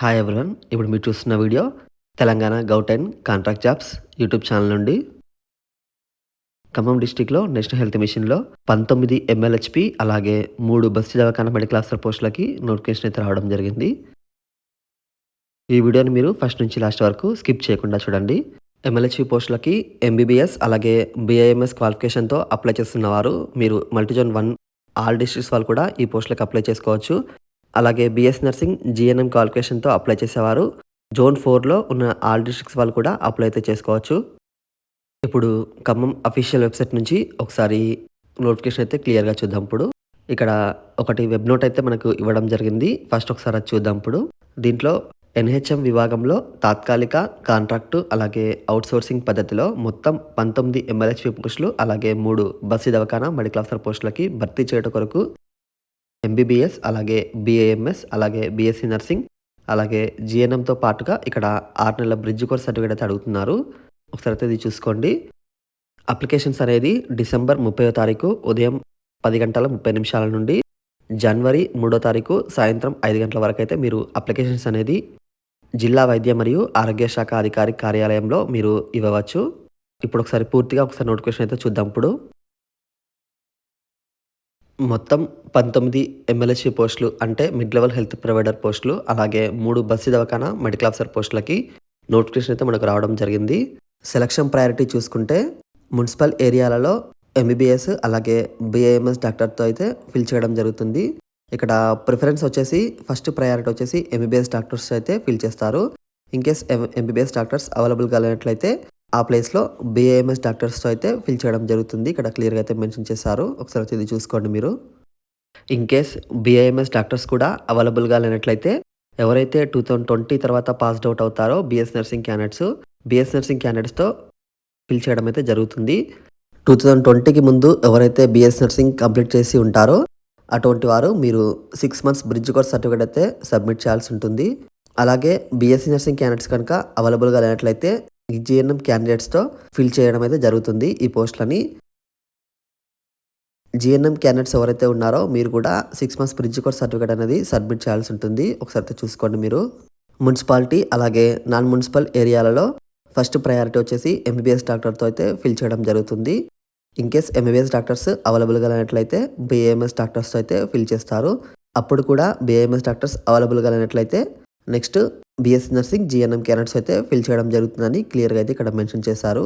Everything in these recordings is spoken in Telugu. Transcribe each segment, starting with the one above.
హాయ్ ఎవరివన్ ఇప్పుడు మీరు చూస్తున్న video Telangana government contract jobs YouTube channel నుండి. ఖమ్మం డిస్టిక్లో నేషనల్ హెల్త్ మిషన్లో పంతొమ్మిది ఎంఎల్హెచ్పి అలాగే మూడు బస్సు దవాఖాన మెడికల్ ఆఫీసర్ పోస్టులకి నోటిఫికేషన్ అయితే రావడం జరిగింది. ఈ వీడియోని మీరు ఫస్ట్ నుంచి లాస్ట్ వరకు స్కిప్ చేయకుండా చూడండి. ఎమ్మెల్యేచి పోస్టులకి ఎంబీబీఎస్ అలాగే బీఐఎంఎస్ క్వాలిఫికేషన్తో అప్లై చేస్తున్న వారు మీరు మల్టీజోన్ వన్ ఆల్ డిస్ట్రిక్ట్స్ వాళ్ళు కూడా ఈ పోస్టులకు అప్లై చేసుకోవచ్చు. అలాగే బిఎస్ నర్సింగ్ జిఎన్ఎం క్వాలిఫికేషన్తో అప్లై చేసేవారు. జోన్ ఫోర్లో ఉన్న ఆల్ డిస్ట్రిక్ట్స్ వాళ్ళు కూడా అప్లై అయితే చేసుకోవచ్చు. ఇప్పుడు ఖమ్మం అఫీషియల్ వెబ్సైట్ నుంచి ఒకసారి నోటిఫికేషన్ అయితే క్లియర్గా చూద్దాం ఇప్పుడు. ఇక్కడ ఒకటి వెబ్ నోట్ అయితే మనకు ఇవ్వడం జరిగింది. ఫస్ట్ ఒకసారి అది చూద్దాం ఇప్పుడు. దీంట్లో ఎన్హెచ్ఎం విభాగంలో తాత్కాలిక కాంట్రాక్టు అలాగే అవుట్సోర్సింగ్ పద్ధతిలో మొత్తం పంతొమ్మిది ఎమ్మెల్యేస్పీ పోస్టులు అలాగే మూడు బస్సు దవాఖానా మెడికల్ ఆఫీసర్ పోస్టులకి భర్తీ చేయడం కొరకు ఎంబీబీఎస్ అలాగే బీఏఎంఎస్ అలాగే బీఎస్సీ నర్సింగ్ అలాగే జిఎన్ఎంతో పాటుగా ఇక్కడ ఆరు నెలల బ్రిడ్జ్ కోర్స్ సర్టిఫికేట్ అయితే అడుగుతున్నారు. ఒకసారి అయితే ఇది చూసుకోండి. అప్లికేషన్స్ అనేది డిసెంబర్ ముప్పై తారీఖు ఉదయం పది గంటల ముప్పై నిమిషాల నుండి జనవరి మూడో తారీఖు సాయంత్రం ఐదు గంటల వరకు అయితే మీరు అప్లికేషన్స్ అనేది జిల్లా వైద్య మరియు ఆరోగ్య శాఖ అధికారి కార్యాలయంలో మీరు ఇవ్వవచ్చు. ఇప్పుడు ఒకసారి పూర్తిగా ఒకసారి నోటిఫికేషన్ అయితే చూద్దాం ఇప్పుడు. మొత్తం పంతొమ్మిది ఎమ్మెల్యేషీ పోస్టులు అంటే మిడ్ లెవెల్ హెల్త్ ప్రొవైడర్ పోస్టులు అలాగే మూడు బస్సు దవాఖానా మెడికల్ ఆఫీసర్ పోస్టులకి నోటిఫికేషన్ అయితే మనకు రావడం జరిగింది. సెలక్షన్ ప్రయారిటీ చూసుకుంటే మున్సిపల్ ఏరియాలలో ఎంబీబీఎస్ అలాగే బీఏఎంఎస్ డాక్టర్తో అయితే ఫిల్ చేయడం జరుగుతుంది. ఇక్కడ ప్రిఫరెన్స్ వచ్చేసి ఫస్ట్ ప్రయారిటీ వచ్చేసి ఎంబీబీఎస్ డాక్టర్స్ అయితే ఫిల్ చేస్తారు. ఇన్ కేస్ ఎంబీబీఎస్ డాక్టర్స్ అవైలబుల్గా లేనట్లయితే ఆ ప్లేస్లో బిఏఎంఎస్ డాక్టర్స్తో అయితే ఫిల్ చేయడం జరుగుతుంది. ఇక్కడ క్లియర్గా అయితే మెన్షన్ చేశారు. ఒకసారి వచ్చి ఇది చూసుకోండి మీరు. ఇన్ కేస్ బిఏఎంఎస్ డాక్టర్స్ కూడా అవైలబుల్గా లేనట్లయితే ఎవరైతే టూ థౌజండ్ ట్వంటీ తర్వాత పాస్డ్ అవుట్ అవుతారో BS nursing candidates BS nursing క్యాండిడేట్స్తో fill చేయడం అయితే జరుగుతుంది. టూ థౌజండ్ ట్వంటీకి ముందు ఎవరైతే బిఎస్ నర్సింగ్ కంప్లీట్ చేసి ఉంటారో అటువంటి వారు మీరు six months bridge course certificate అయితే సబ్మిట్ చేయాల్సి ఉంటుంది. అలాగే బీఎస్సీ నర్సింగ్ క్యాండిడేట్స్ కనుక అవైలబుల్గా లేనట్లయితే జిఎన్ఎం క్యాండిడేట్స్తో ఫిల్ చేయడం అయితే జరుగుతుంది ఈ పోస్టులని. జిఎన్ఎం క్యాండిడేట్స్ ఎవరైతే ఉన్నారో మీరు కూడా six months bridge course certificate అనేది సబ్మిట్ చేయాల్సి ఉంటుంది. ఒకసారి అయితే చూసుకోండి మీరు. మున్సిపాలిటీ అలాగే నాన్ మున్సిపల్ ఏరియాలలో ఫస్ట్ ప్రయారిటీ వచ్చేసి ఎంబీబీఎస్ డాక్టర్తో అయితే ఫిల్ చేయడం జరుగుతుంది. ఇన్ కేస్ ఎంబీబీఎస్ డాక్టర్స్ అవైలబుల్గా లేనట్లయితే బిఏఎంఎస్ డాక్టర్స్తో అయితే ఫిల్ చేస్తారు. అప్పుడు కూడా బీఏఎంఎస్ డాక్టర్స్ అవైలబుల్గా లేనట్లయితే నెక్స్ట్ బిఎస్సీ నర్సింగ్ జిఎన్ఎం క్యారెట్స్ అయితే ఫిల్ చేయడం జరుగుతుందని క్లియర్గా అయితే ఇక్కడ మెన్షన్ చేశారు.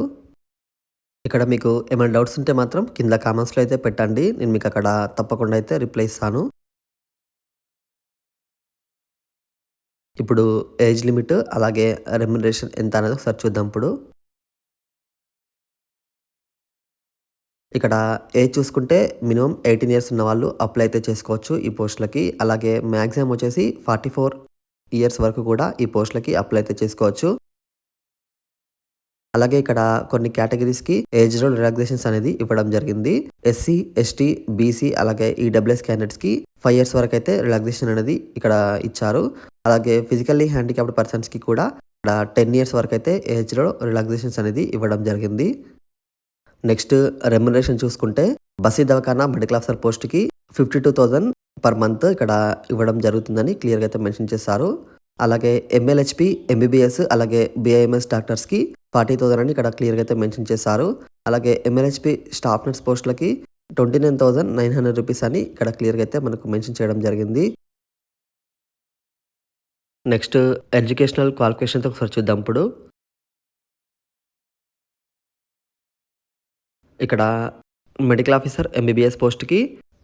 ఇక్కడ మీకు ఏమైనా డౌట్స్ ఉంటే మాత్రం కింద కామెంట్స్లో అయితే పెట్టండి. నేను మీకు అక్కడ తప్పకుండా అయితే రిప్లై ఇస్తాను. ఇప్పుడు ఏజ్ లిమిట్ అలాగే రెమ్యునరేషన్ ఎంత అనేది ఒకసారి చూద్దాం ఇప్పుడు. ఇక్కడ ఏజ్ చూసుకుంటే మినిమం ఎయిటీన్ ఇయర్స్ ఉన్న వాళ్ళు అప్లై అయితే చేసుకోవచ్చు ఈ పోస్టులకి. అలాగే మ్యాక్సిమం వచ్చేసి ఫార్టీ ఫోర్ ఇయర్స్ వరకు కూడా ఈ పోస్టులకి అప్లై అయితే చేసుకోవచ్చు. అలాగే ఇక్కడ కొన్ని కేటగిరీస్కి ఏజ్ రోల్ రిలాక్సేషన్స్ అనేది ఇవ్వడం జరిగింది. ఎస్సీ ఎస్టీ బీసీ అలాగే ఈడబ్ల్యూఎస్ క్యాండిడేట్స్కి ఫైవ్ ఇయర్స్ వరకు అయితే రిలాక్సేషన్ అనేది ఇక్కడ ఇచ్చారు. అలాగే ఫిజికల్లీ హ్యాండిక్యాప్డ్ పర్సన్స్కి కూడా ఇక్కడ టెన్ ఇయర్స్ వరకు అయితే ఏజ్లో రిలాక్సేషన్స్ అనేది ఇవ్వడం జరిగింది. నెక్స్ట్ రెమ్యునరేషన్ చూసుకుంటే బసీ దవాఖానా మెడికల్ ఆఫీసర్ పోస్ట్కి fifty two thousand per month ఇక్కడ ఇవ్వడం జరుగుతుందని క్లియర్గా అయితే మెన్షన్ చేశారు. అలాగే ఎంఎల్హెచ్పి ఎంబీబీఎస్ అలాగే బిఐఎంఎస్ డాక్టర్స్కి ఫార్టీ థౌసండ్ అని ఇక్కడ క్లియర్గా అయితే మెన్షన్ చేశారు. అలాగే ఎంఎల్హెచ్పి స్టాఫ్ నర్స్ పోస్టులకి twenty nine thousand nine hundred rupees అని ఇక్కడ క్లియర్గా అయితే మనకు మెన్షన్ చేయడం జరిగింది. నెక్స్ట్ ఎడ్యుకేషనల్ క్వాలిఫికేషన్తో ఒకసారి చూద్దాం ఇప్పుడు. ఇక్కడ మెడికల్ ఆఫీసర్ ఎంబీబీఎస్ పోస్ట్కి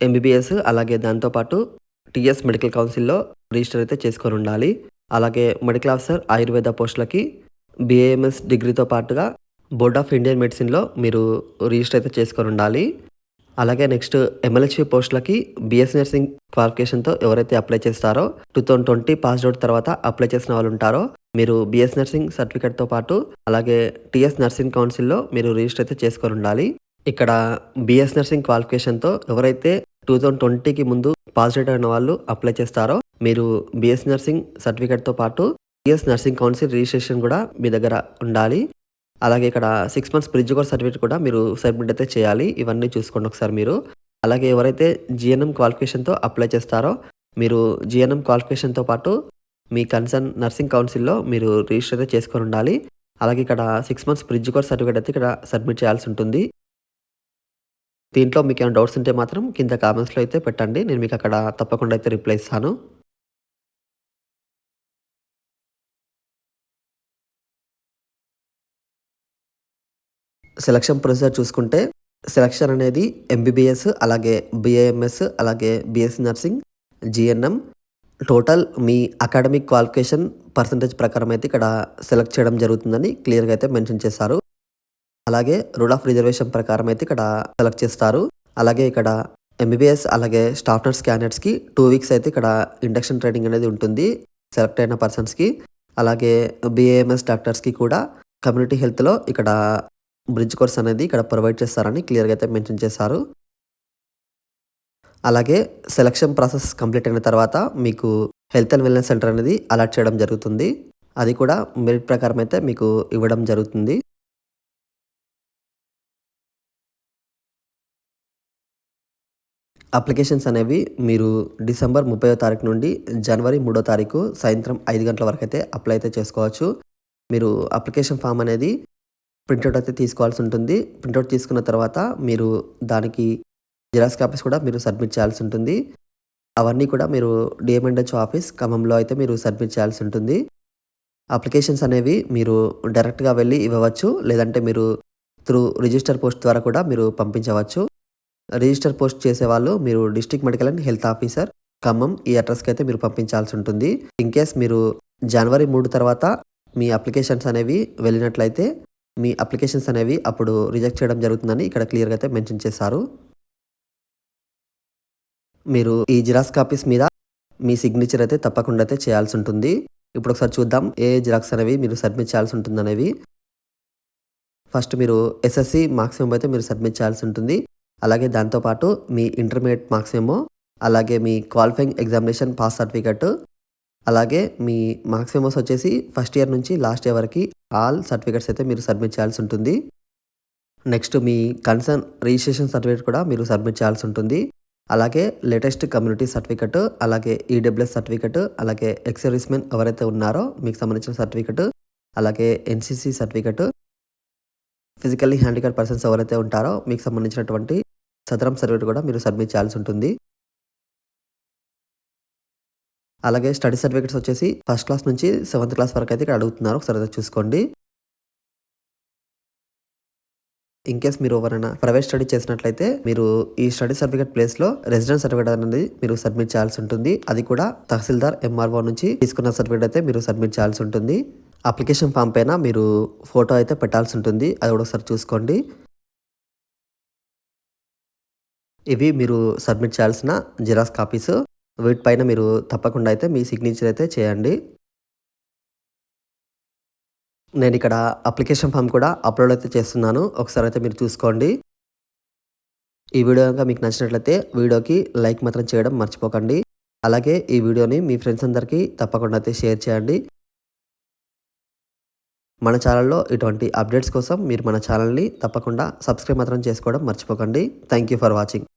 ఎంబీబీఎస్ అలాగే దాంతోపాటు టీఎస్ మెడికల్ కౌన్సిల్లో రిజిస్టర్ అయితే చేసుకొని ఉండాలి. అలాగే మెడికల్ ఆఫీసర్ ఆయుర్వేద పోస్టులకి బిఏఎంఎస్ డిగ్రీతో పాటుగా బోర్డ్ ఆఫ్ ఇండియన్ మెడిసిన్లో మీరు రిజిస్టర్ అయితే చేసుకొని ఉండాలి. అలాగే నెక్స్ట్ ఎమ్మెల్యేషీ పోస్టులకి బిఎస్ నర్సింగ్ క్వాలిఫికేషన్తో ఎవరైతే అప్లై చేస్తారో two thousand twenty pass out తర్వాత అప్లై చేసిన వాళ్ళు ఉంటారో మీరు బిఎస్ నర్సింగ్ సర్టిఫికేట్తో పాటు అలాగే టీఎస్ నర్సింగ్ కౌన్సిల్లో మీరు రిజిస్టర్ అయితే చేసుకొని ఉండాలి. ఇక్కడ బిఎస్ నర్సింగ్ క్వాలిఫికేషన్తో ఎవరైతే టూ థౌజండ్ ట్వంటీకి ముందు పాస్ అవుట్ అయిన వాళ్ళు అప్లై చేస్తారో మీరు బిఎస్ నర్సింగ్ సర్టిఫికేట్తో పాటు బిఎస్ నర్సింగ్ కౌన్సిల్ రిజిస్ట్రేషన్ కూడా మీ దగ్గర ఉండాలి అలాగే ఇక్కడ six months bridge course certificate కూడా మీరు సబ్మిట్ అయితే చేయాలి ఇవన్నీ చూసుకోండి ఒకసారి మీరు అలాగే ఎవరైతే జిఎన్ఎం క్వాలిఫికేషన్తో అప్లై చేస్తారో మీరు జిఎన్ఎం క్వాలిఫికేషన్తో పాటు మీ కన్సర్న్ నర్సింగ్ కౌన్సిల్‌లో మీరు రిజిస్టర్ అయితే చేసుకొని ఉండాలి. అలాగే ఇక్కడ six months bridge course certificate అయితే ఇక్కడ సబ్మిట్ చేయాల్సి ఉంటుంది. దీంట్లో మీకు ఏమైనా డౌట్స్ ఉంటే మాత్రం కింద కామెంట్స్‌లో అయితే పెట్టండి. నేను మీకు అక్కడ తప్పకుండా అయితే రిప్లై ఇస్తాను. సెలక్షన్ ప్రొసీజర్ చూసుకుంటే సెలక్షన్ అనేది ఎంబీబీఎస్ అలాగే బీఏఎంఎస్ అలాగే బీఎస్సీ నర్సింగ్, జిఎన్ఎం టోటల్ మీ అకాడమిక్ క్వాలిఫికేషన్ పర్సెంటేజ్ ప్రకారం అయితే ఇక్కడ సెలెక్ట్ చేయడం జరుగుతుందని క్లియర్‌గా అయితే మెన్షన్ చేశారు. అలాగే రూల్ ఆఫ్ రిజర్వేషన్ ప్రకారం అయితే ఇక్కడ సెలెక్ట్ చేస్తారు. అలాగే ఇక్కడ ఎంబీబీఎస్ అలాగే స్టాఫ్ నర్స్ క్యాండిడేట్స్‌కి టూ వీక్స్ అయితే ఇక్కడ ఇండక్షన్ ట్రైనింగ్ అనేది ఉంటుంది. సెలెక్ట్ అయిన పర్సన్స్‌కి. అలాగే బీఏఎంఎస్ డాక్టర్స్‌కి కూడా కమ్యూనిటీ హెల్త్‌లో ఇక్కడ బ్రిడ్జ్ కోర్స్ అనేది ఇక్కడ ప్రొవైడ్ చేస్తారని క్లియర్‌గా అయితే మెన్షన్ చేశారు. అలాగే సెలక్షన్ ప్రాసెస్ కంప్లీట్ అయిన తర్వాత మీకు హెల్త్ అండ్ వెల్‌నెస్ సెంటర్ అనేది అలాట్ చేయడం జరుగుతుంది. అది కూడా మెరిట్ ప్రకారం అయితే మీకు ఇవ్వడం జరుగుతుంది. అప్లికేషన్స్ అనేవి మీరు డిసెంబర్ 30వ తారీఖు నుండి జనవరి మూడో తారీఖు సాయంత్రం ఐదు గంటల వరకు అయితే అప్లై అయితే చేసుకోవచ్చు. మీరు అప్లికేషన్ ఫామ్ అనేది ప్రింటౌట్ అయితే తీసుకోవాల్సి ఉంటుంది. ప్రింటౌట్ తీసుకున్న తర్వాత మీరు దానికి జిరాక్స్ కాపీస్ కూడా మీరు సబ్మిట్ చేయాల్సి ఉంటుంది. అవన్నీ కూడా మీరు డిఎంఎండ్హెచ్ ఆఫీస్ ఖమ్మంలో అయితే మీరు సబ్మిట్ చేయాల్సి ఉంటుంది. అప్లికేషన్స్ అనేవి మీరు డైరెక్ట్‌గా వెళ్ళి ఇవ్వవచ్చు. లేదంటే మీరు త్రూ రిజిస్టర్ పోస్ట్ ద్వారా కూడా మీరు పంపించవచ్చు. రిజిస్టర్ పోస్ట్ చేసేవాళ్ళు మీరు district medical and health officer Khammam ఈ అడ్రస్‌కి అయితే మీరు పంపించాల్సి ఉంటుంది. ఇన్ కేస్ మీరు జనవరి మూడు తర్వాత మీ అప్లికేషన్స్ అనేవి వెళ్ళినట్లయితే మీ అప్లికేషన్స్ అనేవి అప్పుడు రిజెక్ట్ చేయడం జరుగుతుందని ఇక్కడ క్లియర్‌గా అయితే మెన్షన్ చేశారు. మీరు ఈ జిరాక్స్ కాపీస్ మీద మీ సిగ్నేచర్ అయితే తప్పకుండా అయితే చేయాల్సి ఉంటుంది. ఇప్పుడు ఒకసారి చూద్దాం ఏ జిరాక్స్ అనేవి మీరు సబ్మిట్ చేయాల్సి ఉంటుంది అనేవి ఫస్ట్ మీరు ఎస్ఎస్‌సి మార్క్స్ అయితే మీరు సబ్మిట్ చేయాల్సి ఉంటుంది. అలాగే దాంతో పాటు మీ ఇంటర్మీడియట్ మార్క్స్ ఏమో అలాగే మీ క్వాలిఫైయింగ్ ఎగ్జామినేషన్ పాస్ సర్టిఫికేట్, అలాగే మీ మార్క్స్ మెమోస్ వచ్చేసి ఫస్ట్ ఇయర్ నుంచి లాస్ట్ ఇయర్ వరకు ఆల్ సర్టిఫికెట్స్ అయితే మీరు సబ్మిట్ చేయాల్సి ఉంటుంది. నెక్స్ట్ మీ కన్సర్న్ రిజిస్ట్రేషన్ సర్టిఫికేట్ కూడా మీరు సబ్మిట్ చేయాల్సి ఉంటుంది. అలాగే లేటెస్ట్ కమ్యూనిటీ సర్టిఫికెట్ అలాగే ఈడబ్ల్యూఎస్ సర్టిఫికెట్ అలాగే ఎక్సర్విస్మెన్ ఎవరైతే ఉన్నారో మీకు సంబంధించిన సర్టిఫికెట్ అలాగే NCC certificate, physically handicap persons ఎవరైతే ఉంటారో మీకు సంబంధించినటువంటి సదరం సర్టిఫికేట్ కూడా మీరు సబ్మిట్ చేయాల్సి ఉంటుంది. అలాగే స్టడీ సర్టిఫికేట్స్ వచ్చేసి ఫస్ట్ క్లాస్ నుంచి సెవెంత్ క్లాస్ వరకు అయితే ఇక్కడ అడుగుతున్నారు. ఒకసారి చూసుకోండి చూసుకోండి. ఇన్‌కేస్ మీరు ఎవరైనా ప్రైవేట్ స్టడీ చేసినట్లయితే మీరు ఈ స్టడీ సర్టిఫికేట్ ప్లేస్‌లో రెసిడెంట్ సర్టిఫికేట్ అనేది మీరు సబ్మిట్ చేయాల్సి ఉంటుంది. అది కూడా తహసీల్దార్, ఎంఆర్ఓ నుంచి తీసుకున్న సర్టిఫికేట్ అయితే మీరు సబ్మిట్ చేయాల్సి ఉంటుంది. అప్లికేషన్ ఫామ్ పైన మీరు ఫోటో అయితే పెట్టాల్సి ఉంటుంది. అది కూడా ఒకసారి చూసుకోండి. ఇవి మీరు సబ్మిట్ చేయాల్సిన జిరాక్స్ కాపీస్. వీటిపైన మీరు తప్పకుండా అయితే మీ సిగ్నేచర్ అయితే చేయండి. నేను ఇక్కడ అప్లికేషన్ ఫామ్ కూడా అప్‌లోడ్ అయితే చేస్తున్నాను. ఒకసారి అయితే మీరు చూసుకోండి. ఈ వీడియో కనుక మీకు నచ్చినట్లయితే వీడియోకి లైక్ మాత్రం చేయడం మర్చిపోకండి. అలాగే ఈ వీడియోని మీ ఫ్రెండ్స్ అందరికీ తప్పకుండా అయితే షేర్ చేయండి. మన ఛానల్‌లో ఇటువంటి అప్డేట్స్ కోసం మీరు మన ఛానల్‌ని తప్పకుండా సబ్స్క్రైబ్ మాత్రం చేసుకోవడం మర్చిపోకండి. Thank you for watching.